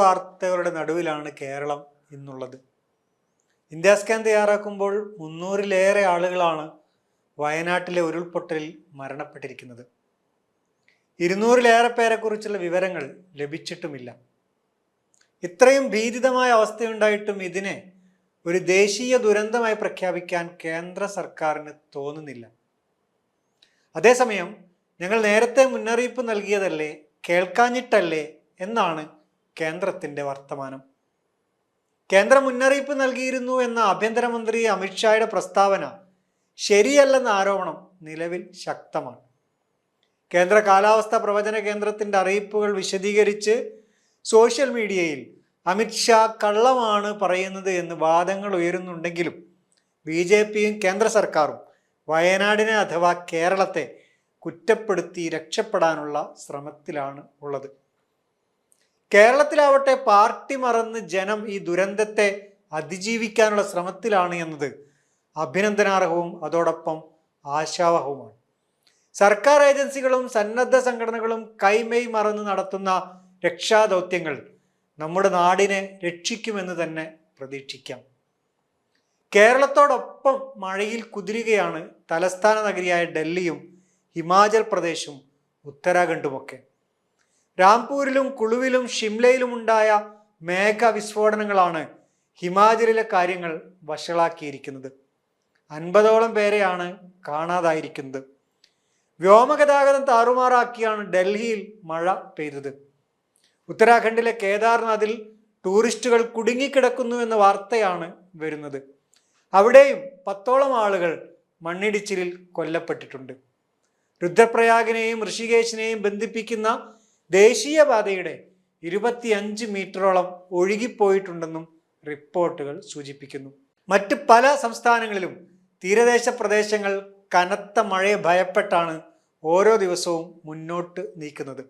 വാർത്തകളുടെ നടുവിലാണ് കേരളം ഇന്നുള്ളത് ഇന്ത്യ സ്കാൻ തയ്യാറാക്കുമ്പോൾ മുന്നൂറിലേറെ ആളുകളാണ് വയനാട്ടിലെ ഉരുൾപൊട്ടലിൽ മരണപ്പെട്ടിരിക്കുന്നത്. ഇരുന്നൂറിലേറെ പേരെക്കുറിച്ചുള്ള വിവരങ്ങൾ ലഭിച്ചിട്ടുമില്ല. ഇത്രയും ഭീതിതമായ അവസ്ഥയുണ്ടായിട്ടും ഇതിനെ ഒരു ദേശീയ ദുരന്തമായി പ്രഖ്യാപിക്കാൻ കേന്ദ്ര സർക്കാരിന് തോന്നുന്നില്ല. അതേസമയം ഞങ്ങൾ നേരത്തെ മുന്നറിയിപ്പ് നൽകിയതല്ലേ കേൾക്കാഞ്ഞിട്ടല്ലേ എന്നാണ് കേന്ദ്രത്തിന്റെ വർത്തമാനം. കേന്ദ്ര മുന്നറിയിപ്പ് നൽകിയിരുന്നു എന്ന ആഭ്യന്തരമന്ത്രി അമിത്ഷായുടെ പ്രസ്താവന ശരിയല്ലെന്ന ആരോപണം നിലവിൽ ശക്തമാണ്. കേന്ദ്ര കാലാവസ്ഥാ പ്രവചന കേന്ദ്രത്തിന്റെ അറിയിപ്പുകൾ വിശദീകരിച്ച് സോഷ്യൽ മീഡിയയിൽ അമിത്ഷാ കള്ളമാണ് പറയുന്നത് എന്ന് വാദങ്ങൾ ഉയരുന്നുണ്ടെങ്കിലും ബി ജെ പിയും കേന്ദ്ര സർക്കാരും വയനാടിനെ അഥവാ കേരളത്തെ കുറ്റപ്പെടുത്തി രക്ഷപ്പെടാനുള്ള ശ്രമത്തിലാണ് ഉള്ളത്. കേരളത്തിലാവട്ടെ പാർട്ടി മറന്ന് ജനം ഈ ദുരന്തത്തെ അതിജീവിക്കാനുള്ള ശ്രമത്തിലാണ് എന്നത് അഭിനന്ദനാർഹവും അതോടൊപ്പം ആശാവഹവുമാണ്. സർക്കാർ ഏജൻസികളും സന്നദ്ധ സംഘടനകളും കൈമെയ് മറന്ന് നടത്തുന്ന രക്ഷാദൗത്യങ്ങൾ നമ്മുടെ നാടിനെ രക്ഷിക്കുമെന്ന് തന്നെ പ്രതീക്ഷിക്കാം. കേരളത്തോടൊപ്പം മഴയിൽ കുതിരുകയാണ് തലസ്ഥാന നഗരിയായ ഡൽഹിയും ഹിമാചൽ പ്രദേശും ഉത്തരാഖണ്ഡുമൊക്കെ. രാംപൂരിലും കുളുവിലും ഷിംലയിലും ഉണ്ടായ മേഘ വിസ്ഫോടനങ്ങളാണ് ഹിമാചലിലെ കാര്യങ്ങൾ വഷളാക്കിയിരിക്കുന്നത്. അൻപതോളം പേരെയാണ് കാണാതായിരിക്കുന്നത്. വ്യോമഗതാഗതം താറുമാറാക്കിയാണ് ഡൽഹിയിൽ മഴ പെയ്തത്. ഉത്തരാഖണ്ഡിലെ കേദാർനാഥിൽ ടൂറിസ്റ്റുകൾ കുടുങ്ങിക്കിടക്കുന്നു എന്ന വാർത്തയാണ് വരുന്നത്. അവിടെയും പത്തോളം ആളുകൾ മണ്ണിടിച്ചിലിൽ കൊല്ലപ്പെട്ടിട്ടുണ്ട്. രുദ്രപ്രയാഗിനെയും ഋഷികേശിനെയും ബന്ധിപ്പിക്കുന്ന ദേശീയപാതയുടെ ഇരുപത്തിയഞ്ച് മീറ്ററോളം ഒഴുകിപ്പോയിട്ടുണ്ടെന്നും റിപ്പോർട്ടുകൾ സൂചിപ്പിക്കുന്നു. മറ്റ് പല സംസ്ഥാനങ്ങളിലും തീരദേശ പ്രദേശങ്ങൾ കനത്ത മഴയെ ഭയപ്പെട്ടാണ് ഓരോ ദിവസവും മുന്നോട്ട് നീക്കുന്നത്.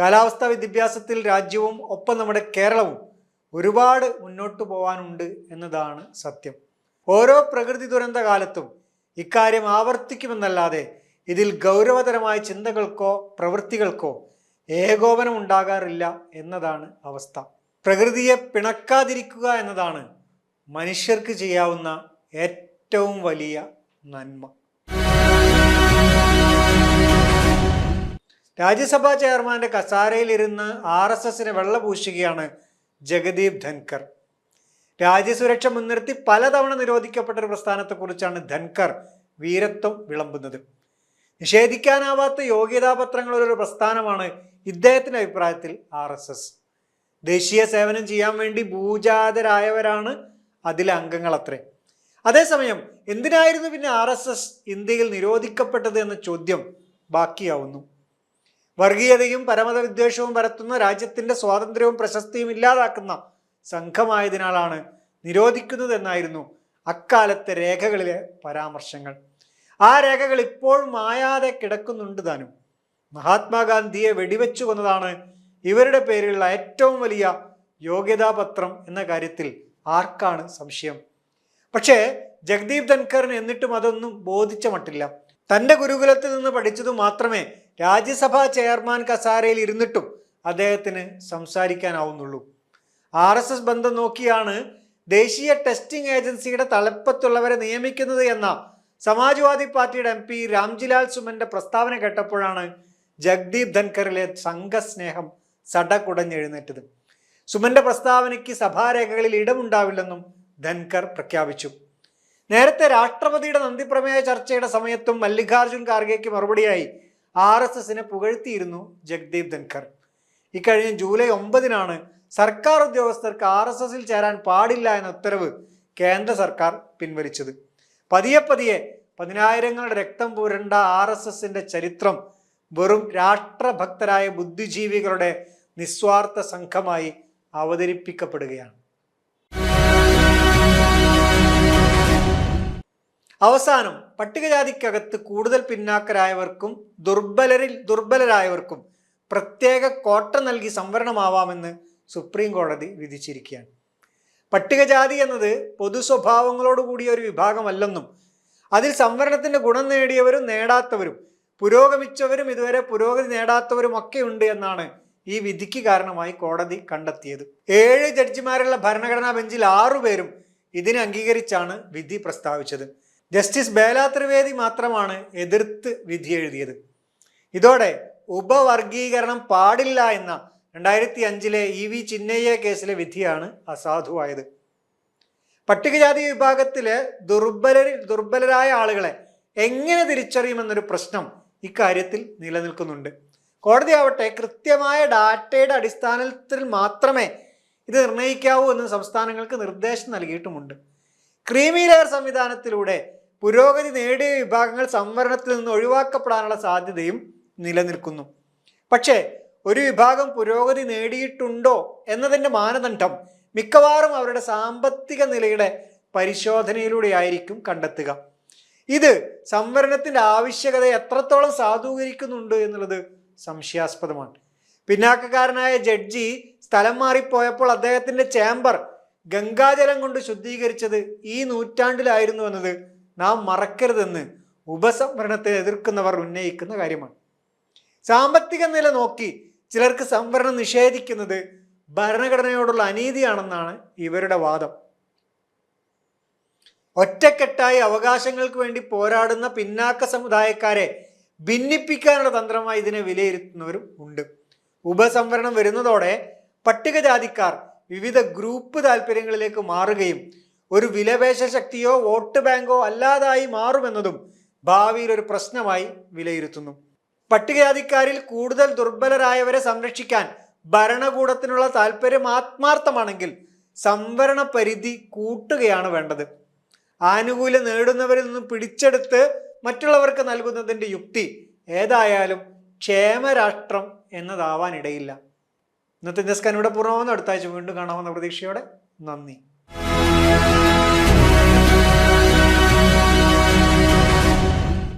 കാലാവസ്ഥാ വിദ്യാഭ്യാസത്തിൽ രാജ്യവും ഒപ്പം നമ്മുടെ കേരളവും ഒരുപാട് മുന്നോട്ട് പോകാനുണ്ട് എന്നതാണ് സത്യം. ഓരോ പ്രകൃതി ദുരന്ത കാലത്തും ഇക്കാര്യം ആവർത്തിക്കുമെന്നല്ലാതെ ഇതിൽ ഗൗരവതരമായ ചിന്തകൾക്കോ പ്രവൃത്തികൾക്കോ ഏകോപനം ഉണ്ടാകാറില്ല എന്നതാണ് അവസ്ഥ. പ്രകൃതിയെ പിണക്കാതിരിക്കുക എന്നതാണ് മനുഷ്യർക്ക് ചെയ്യാവുന്ന ഏറ്റവും വലിയ നന്മ. രാജ്യസഭാ ചെയർമാന്റെ കസാരയിലിരുന്ന് ആർ എസ് എസിനെ വെള്ളപൂശുകയാണ് ജഗദീപ് ധൻകർ രാജ്യസുരക്ഷ മുൻനിർത്തി പലതവണ നിരോധിക്കപ്പെട്ട ഒരു പ്രസ്ഥാനത്തെക്കുറിച്ചാണ് ധൻകർ വീരത്വം വിളമ്പുന്നത്. നിഷേധിക്കാനാവാത്ത യോഗ്യതാപത്രങ്ങളുള്ള ഒരു പ്രസ്ഥാനമാണ് ഇദ്ദേഹത്തിന്റെ അഭിപ്രായത്തിൽ ആർ എസ് എസ്. ദേശീയ സേവനം ചെയ്യാൻ വേണ്ടി ഭൂജാതരായവരാണ് അതിലെ അംഗങ്ങളത്രേ. അതേസമയം എന്തിനായിരുന്നു പിന്നെ ആർ എസ് എസ് ഇന്ത്യയിൽ നിരോധിക്കപ്പെട്ടത് എന്ന ചോദ്യം ബാക്കിയാവുന്നു. വർഗീയതയും പരമത വിദ്വേഷവും പരത്തുന്ന രാജ്യത്തിന്റെ സ്വാതന്ത്ര്യവും പ്രശസ്തിയും ഇല്ലാതാക്കുന്ന സംഘമായതിനാലാണ് നിരോധിക്കുന്നത് എന്നായിരുന്നു അക്കാലത്തെ രേഖകളിലെ പരാമർശങ്ങൾ. ആ രേഖകൾ ഇപ്പോഴും മായാതെ കിടക്കുന്നുണ്ട് താനും മഹാത്മാഗാന്ധിയെ വെടിവെച്ചു കൊന്നതാണ് ഇവരുടെ പേരിലുള്ള ഏറ്റവും വലിയ യോഗ്യതാപത്രം എന്ന കാര്യത്തിൽ ആർക്കാണ് സംശയം? പക്ഷേ ജഗദീപ് ധൻഖറിന് എന്നിട്ടും അതൊന്നും ബോധിച്ച മട്ടില്ല. തന്റെ ഗുരുകുലത്തിൽ നിന്ന് പഠിച്ചതു മാത്രമേ രാജ്യസഭാ ചെയർമാൻ കസാരയിൽ ഇരുന്നിട്ടും അദ്ദേഹത്തിന് സംസാരിക്കാനാവുന്നുള്ളൂ. ആർ എസ് എസ് ബന്ധം നോക്കിയാണ് ദേശീയ ടെസ്റ്റിംഗ് ഏജൻസിയുടെ തലപ്പത്തുള്ളവരെ നിയമിക്കുന്നത് എന്ന സമാജ്വാദി പാർട്ടിയുടെ എം പി രാംജിലാൽ സുമന്റെ പ്രസ്താവന കേട്ടപ്പോഴാണ് ജഗ്ദീപ് ധൻഖറിലെ സംഘസ്നേഹം സടകുടഞ്ഞെഴുന്നേറ്റത്. സുമന്റെ പ്രസ്താവനയ്ക്ക് സഭാരേഖകളിൽ ഇടമുണ്ടാവില്ലെന്നും ധൻഖർ പ്രഖ്യാപിച്ചു. നേരത്തെ രാഷ്ട്രപതിയുടെ നന്ദിപ്രമേയ ചർച്ചയുടെ സമയത്തും മല്ലികാർജുൻ ഖാർഗെക്ക് മറുപടിയായി ആർ എസ് എസിനെ പുകഴ്ത്തിയിരുന്നു ജഗ്ദീപ് ധൻഖർ. ഇക്കഴിഞ്ഞ ജൂലൈ ഒമ്പതിനാണ് സർക്കാർ ഉദ്യോഗസ്ഥർക്ക് ആർ എസ് എസിൽ ചേരാൻ പാടില്ല എന്ന ഉത്തരവ് കേന്ദ്ര സർക്കാർ പിൻവലിച്ചത്. പതിയെ പതിയെ പതിനായിരങ്ങളുടെ രക്തം പുരണ്ട ആർ എസ് എസിന്റെ ചരിത്രം വെറും രാഷ്ട്രഭക്തരായ ബുദ്ധിജീവികളുടെ നിസ്വാർത്ഥ സംഘമായി അവതരിപ്പിക്കപ്പെടുകയാണ്. അവസാനം പട്ടികജാതിക്കകത്ത് കൂടുതൽ പിന്നാക്കരായവർക്കും ദുർബലരിൽ ദുർബലരായവർക്കും പ്രത്യേക കോട്ട നൽകി സംവരണമാവാമെന്ന് സുപ്രീം കോടതി വിധിച്ചിരിക്കുകയാണ്. പട്ടികജാതി എന്നത് പൊതു സ്വഭാവങ്ങളോടുകൂടിയ ഒരു വിഭാഗമല്ലെന്നും അതിൽ സംവരണത്തിന്റെ ഗുണം നേടിയവരും നേടാത്തവരും പുരോഗമിച്ചവരും ഇതുവരെ പുരോഗതി നേടാത്തവരും ഒക്കെ ഉണ്ട് എന്നാണ് ഈ വിധിക്ക് കാരണമായി കോടതി കണ്ടെത്തിയത്. ഏഴ് ജഡ്ജിമാരുള്ള ഭരണഘടനാ ബെഞ്ചിൽ ആറുപേരും ഇതിനെ അംഗീകരിച്ചാണ് വിധി പ്രസ്താവിച്ചത്. ജസ്റ്റിസ് ബേല ത്രിവേദി മാത്രമാണ് എതിർത്ത് വിധി എഴുതിയത്. ഇതോടെ ഉപവർഗീകരണം പാടില്ല എന്ന രണ്ടായിരത്തി അഞ്ചിലെ ഇ വി ചിന്നയ്യ കേസിലെ വിധിയാണ് അസാധുവായത്. പട്ടികജാതി വിഭാഗത്തിലെ ദുർബലരിൽ ദുർബലരായ ആളുകളെ എങ്ങനെ തിരിച്ചറിയുമെന്നൊരു പ്രശ്നം ഇക്കാര്യത്തിൽ നിലനിൽക്കുന്നുണ്ട്. കോടതി ആവട്ടെ കൃത്യമായ ഡാറ്റയുടെ അടിസ്ഥാനത്തിൽ മാത്രമേ ഇത് നിർണയിക്കാവൂ എന്ന് സംസ്ഥാനങ്ങൾക്ക് നിർദ്ദേശം നൽകിയിട്ടുമുണ്ട്. ക്രീമി ലെയർ സംവിധാനത്തിലൂടെ പുരോഗതി നേടിയ വിഭാഗങ്ങൾ സംവരണത്തിൽ നിന്ന് ഒഴിവാക്കപ്പെടാനുള്ള സാധ്യതയും നിലനിൽക്കുന്നു. പക്ഷേ ഒരു വിഭാഗം പുരോഗതി നേടിയിട്ടുണ്ടോ എന്നതിന്റെ മാനദണ്ഡം മിക്കവാറും അവരുടെ സാമ്പത്തിക നിലയുടെ പരിശോധനയിലൂടെയായിരിക്കും കണ്ടെത്തുക. ഇത് സംവരണത്തിന്റെ ആവശ്യകത എത്രത്തോളം സാധൂകരിക്കുന്നുണ്ട് എന്നുള്ളത് സംശയാസ്പദമാണ്. പിന്നാക്കക്കാരനായ ജഡ്ജി സ്ഥലം മാറിപ്പോയപ്പോൾ അദ്ദേഹത്തിന്റെ ചേംബർ ഗംഗാജലം കൊണ്ട് ശുദ്ധീകരിച്ചത് ഈ നൂറ്റാണ്ടിലായിരുന്നു എന്നത് നാം മറക്കരുതെന്ന് ഉപസംവരണത്തെ എതിർക്കുന്നവർ ഉന്നയിക്കുന്ന കാര്യമാണ്. സാമ്പത്തിക നില നോക്കി ചിലർക്ക് സംവരണം നിഷേധിക്കുന്നത് ഭരണഘടനയോടുള്ള അനീതിയാണെന്നാണ് ഇവരുടെ വാദം. ഒറ്റക്കെട്ടായി അവകാശങ്ങൾക്ക് വേണ്ടി പോരാടുന്ന പിന്നാക്ക സമുദായക്കാരെ ഭിന്നിപ്പിക്കാനുള്ള തന്ത്രമായി ഇതിനെ വിലയിരുത്തുന്നവരും ഉണ്ട്. ഉപസംവരണം വരുന്നതോടെ പട്ടികജാതിക്കാർ വിവിധ ഗ്രൂപ്പ് താല്പര്യങ്ങളിലേക്ക് മാറുകയും ഒരു വിലപേശ ശക്തിയോ വോട്ട് ബാങ്കോ അല്ലാതായി മാറുമെന്നതും ഭാവിയിൽ ഒരു പ്രശ്നമായി വിലയിരുത്തുന്നു. പട്ടികജാതിക്കാരിൽ കൂടുതൽ ദുർബലരായവരെ സംരക്ഷിക്കാൻ ഭരണകൂടത്തിനുള്ള താല്പര്യം ആത്മാർത്ഥമാണെങ്കിൽ സംവരണ പരിധി കൂട്ടുകയാണ് വേണ്ടത്. ആനുകൂല്യം നേടുന്നവരിൽ നിന്ന് പിടിച്ചെടുത്ത് മറ്റുള്ളവർക്ക് നൽകുന്നതിന്റെ യുക്തി ഏതായാലും ക്ഷേമരാഷ്ട്രം എന്നതാവാനിടയില്ല. ഇന്നത്തെ ഇന്ത്യസ്കാൻ ഇവിടെ പൂർണമാകുന്ന അടുത്ത ആഴ്ച വീണ്ടും കാണാമെന്ന പ്രതീക്ഷയോടെ നന്ദി.